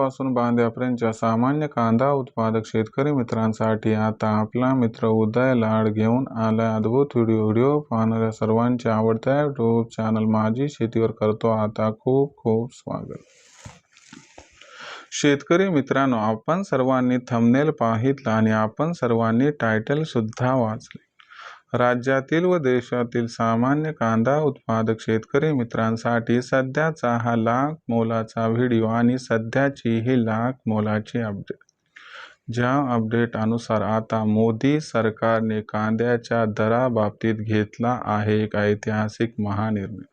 पासून बांध्यापर्यंतच्या सामान्य कांदा उत्पादक शेतकरी मित्रांसाठी आता आपला मित्र उदय लाड घेऊन आलाय. अद्भुत व्हिडिओ व्हिडिओ पाहणाऱ्या सर्वांच्या आवडत्या युट्यूब चॅनल माझी शेतीवर करतो आता खूप खूप स्वागत. शेतकरी मित्रांनो आपण सर्वांनी थंबनेल पाहितला आणि आपण सर्वांनी टायटल सुद्धा वाचले. राज्यातील व देशातील सामान्य कांदा उत्पादक शेतकरी मित्रांसाठी सध्याचा हा लाख मोलाचा व्हिडिओ आणि सध्याची ही लाख मोलाची अपडेट ज्या अपडेटानुसार आता मोदी सरकारने कांद्याच्या दराबाबतीत घेतला आहे एक ऐतिहासिक महानिर्णय.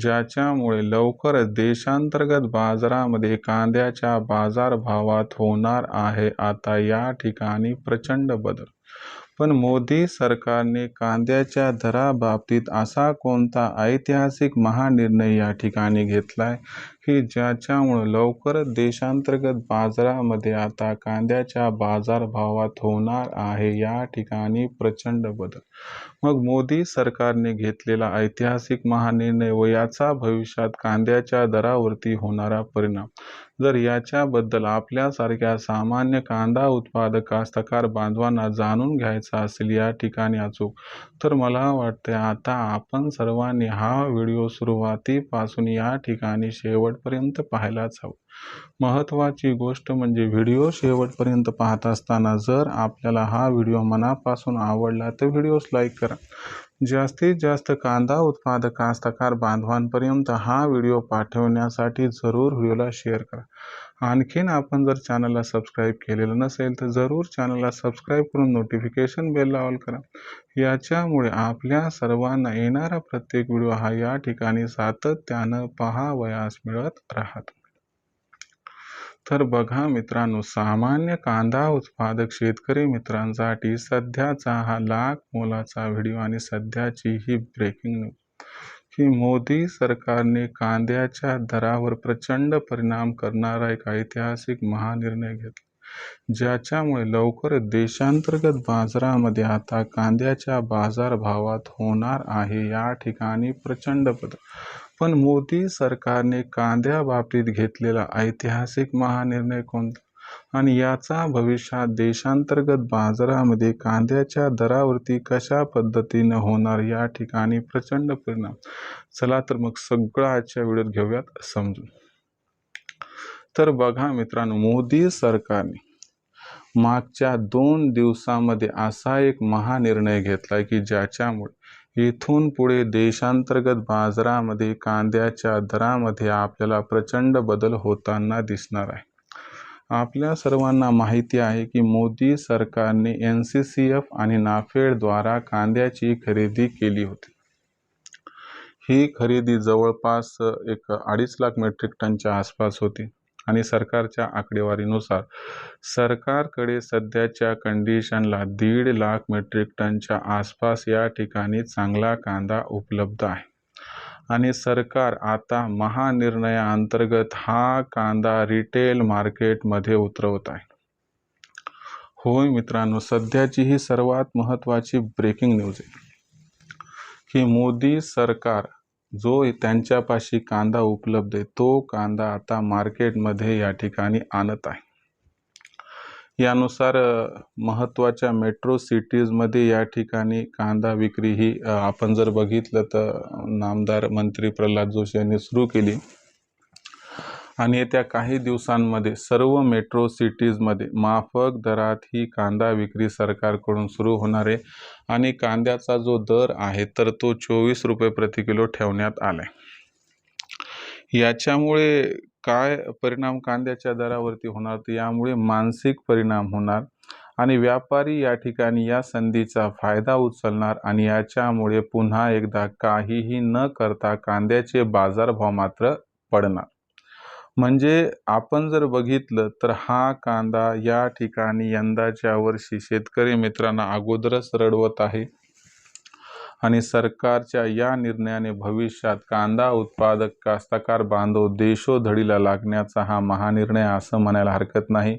ज्याच्यामुळे लवकरच देशांतर्गत बाजारामध्ये कांद्याच्या बाजारभावात होणार आहे आता या ठिकाणी प्रचंड बदल. पण मोदी सरकारने कांद्याच्या दराबाबतीत असा कोणता ऐतिहासिक महानिर्णय या ठिकाणी घेतलाय? की ज्याच्यामुळं लवकरच देशांतर्गत बाजारामध्ये आता कांद्याच्या बाजारभावात होणार आहे. या ठिकाणी प्रचंड बदल. मग मोदी सरकारने घेतलेला ऐतिहासिक महानिर्णय व याचा भविष्यात कांद्याच्या दरावरती होणारा परिणाम. जर याच्याबद्दल आपल्यासारख्या सामान्य कांदा उत्पादक कास्तकार बांधवांना जाणून घ्यायचा असेल या ठिकाणी अचूक तर मला वाटते आता आपण सर्वांनी हा व्हिडिओ सुरुवातीपासून या ठिकाणी शेवट शेवटपर्यंत पाहायलाच हवं. महत्त्वाची गोष्ट म्हणजे व्हिडिओ शेवटपर्यंत पाहत असताना जर आपल्याला हा व्हिडिओ मनापासून आवडला तर व्हिडिओस लाईक करा. जास्तीत जास्त कांदा उत्पादक कास्तकार बांधवांपर्यंत हा व्हिडिओ पाठवण्यासाठी जरूर व्हिडिओला शेअर करा. आणखीन आपण जर चॅनलला सबस्क्राईब केलेलं नसेल तर जरूर चॅनलला सबस्क्राईब करून नोटिफिकेशन बेलला ऑल करा. याच्यामुळे आपल्या सर्वांना येणारा प्रत्येक व्हिडिओ हा या ठिकाणी सातत्यानं पहावयास मिळत राहतो. तर बघा मित्रांनो सामान्य कांदा उत्पादक शेतकरी मित्रांसाठी सध्याचा हा लाख मोलाचा व्हिडिओ आणि सध्याची ही ब्रेकिंग न्यूज की मोदी सरकारने कांद्याच्या दरावर प्रचंड परिणाम करणारा एक ऐतिहासिक महानिर्णय घेतला ज्याच्यामुळे लवकर देशांतर्गत बाजारामध्ये आता कांद्याच्या बाजारभावात होणार आहे या ठिकाणी प्रचंड बदल. पण मोदी सरकारने कांद्याबाबतीत घेतलेला ऐतिहासिक महानिर्णय कोणता? आणि याचा भविष्यात देशांतर्गत बाजारामध्ये कांद्याच्या दरावरती कशा पद्धतीनं होणार या ठिकाणी प्रचंड परिणाम? चला तर मग सगळं आजच्या व्हिडिओत घेऊयात समजून. तर बघा मित्रांनो मोदी सरकारने मागच्या दोन दिवसामध्ये असा एक महानिर्णय घेतला की ज्याच्यामुळे इथून पुढे देशांतर्गत बाजारामध्ये कांद्याच्या दरामध्ये आपल्याला प्रचंड बदल होताना दिसणार आहे. आपल्या सर्वांना माहिती आहे की मोदी सरकारने एन सी सी एफ आणि नाफेडद्वारा कांद्याची खरेदी केली होती. ही खरेदी जवळपास एक अडीच लाख मेट्रिक टनच्या आसपास होती. आणि सरकारच्या आकडेवारीनुसार सरकारकडे सध्याच्या कंडिशनला दीड लाख मेट्रिक टनच्या आसपास या ठिकाणी चांगला कांदा उपलब्ध आहे. आणि सरकार आता महानिर्णयाअंतर्गत हा कांदा रिटेल मार्केटमध्ये उतरवत आहे. होय मित्रांनो सध्याची ही सर्वात महत्त्वाची ब्रेकिंग न्यूज आहे की मोदी सरकार जो त्यांच्यापाशी कांदा उपलब्ध आहे तो कांदा आता मार्केटमध्ये या ठिकाणी आणत आहे. यानुसार महत्त्वाच्या मेट्रो सिटीजमध्ये या ठिकाणी कांदा विक्री ही आपण जर बघितलं तर नामदार मंत्री प्रल्हाद जोशी यांनी सुरू केली. आणि येत्या काही दिवसांमध्ये सर्व मेट्रो सिटीजमध्ये माफक दरात ही कांदा विक्री सरकारकडून सुरू होणार आहे. आणि कांद्याचा जो दर आहे तर तो चोवीस रुपये प्रति किलो ठेवण्यात आला आहे याच्यामुळे काय परिणाम कांद्याच्या दरावरती होणार? तर यामुळे मानसिक परिणाम होणार आणि व्यापारी या ठिकाणी या संधीचा फायदा उचलणार आणि याच्यामुळे पुन्हा एकदा काहीही न करता कांद्याचे बाजारभाव मात्र पडणार. म्हणजे आपण जर बघितलं तर हा कांदा या ठिकाणी यंदाच्या वर्षी शेतकरी मित्रांना अगोदरच रडवत आहे. आणि सरकारच्या या निर्णयाने भविष्यात कांदा उत्पादक कास्तकार बांधव देशोधडीला लागण्याचा हा महानिर्णय असं म्हणायला हरकत नाही.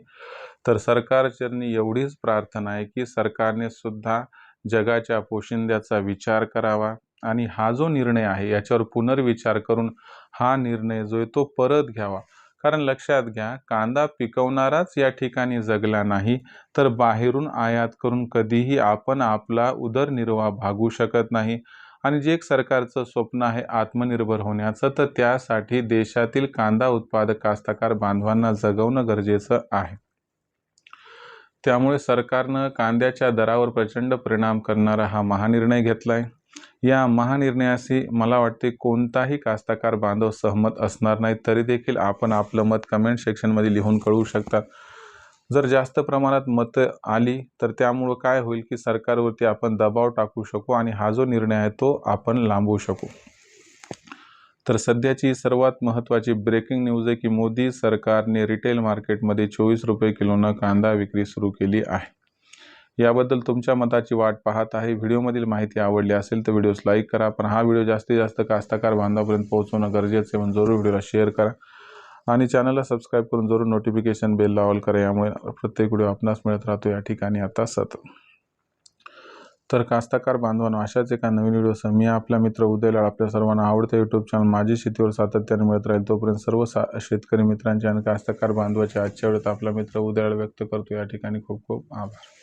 तर सरकारचरणी एवढीच प्रार्थना आहे की सरकारने सुद्धा जगाच्या पोशिंद्याचा विचार करावा. आणि हा जो निर्णय आहे याच्यावर पुनर्विचार करून हा निर्णय जो आहे तो परत घ्यावा. कारण लक्षात घ्या कांदा पिकवणाराच या ठिकाणी जगला नाही तर बाहेरून आयात करून कधीही आपण आपला उदरनिर्वाह भागू शकत नाही. आणि जे एक सरकारचं स्वप्न आहे आत्मनिर्भर होण्याचं तर त्यासाठी देशातील कांदा उत्पादक कास्तकार बांधवांना जगवणं गरजेचं आहे. त्यामुळे सरकारनं कांद्याच्या दरावर प्रचंड परिणाम करणारा हा महानिर्णय घेतला आहे या महानिर्णयाशी मला वाटते कोणताही कास्तकार बांधव सहमत असणार नाही तरी देखील आपण आपलं मत कमेंट सेक्शनमध्ये लिहून कळवू शकता जर जास्त प्रमाणात मतं आली तर त्यामुळं काय होईल की सरकारवरती आपण दबाव टाकू शकू आणि हा जो निर्णय आहे तो आपण लांबवू शकू. तर सध्याची सर्वात महत्त्वाची ब्रेकिंग न्यूज आहे की मोदी सरकारने रिटेल मार्केटमध्ये चोवीस रुपये किलोनं कांदा विक्री सुरू केली आहे. याबद्दल तुमच्या मताची वाट पाहत आहे. व्हिडिओमधील माहिती आवडली असेल तर व्हिडिओस लाईक करा. पण हा व्हिडिओ जास्तीत जास्त कास्तकार बांधवापर्यंत पोहोचवणं गरजेचं आहे म्हणून जरूर व्हिडिओला शेअर करा. आणि चॅनलला सबस्क्राईब करून जरूर नोटिफिकेशन बेलला ऑल करा. यामुळे प्रत्येक व्हिडिओ आपणास मिळत राहतो. या ठिकाणी आता सतत. तर कास्ताकार बांधवांनो अशाच एका नवीन व्हिडिओसह मी आपला मित्र उदयलाळ आपल्या सर्वांना आवडतं यूट्यूब चॅनल माझी शेतीवर सातत्याने मिळत राहील. तोपर्यंत सर्व सा शेतकरी मित्रांचे आणि कास्तकार बांधवाचे आजच्या वेळेत आपला मित्र उदयलाल व्यक्त करतो. या ठिकाणी खूप खूप आभार.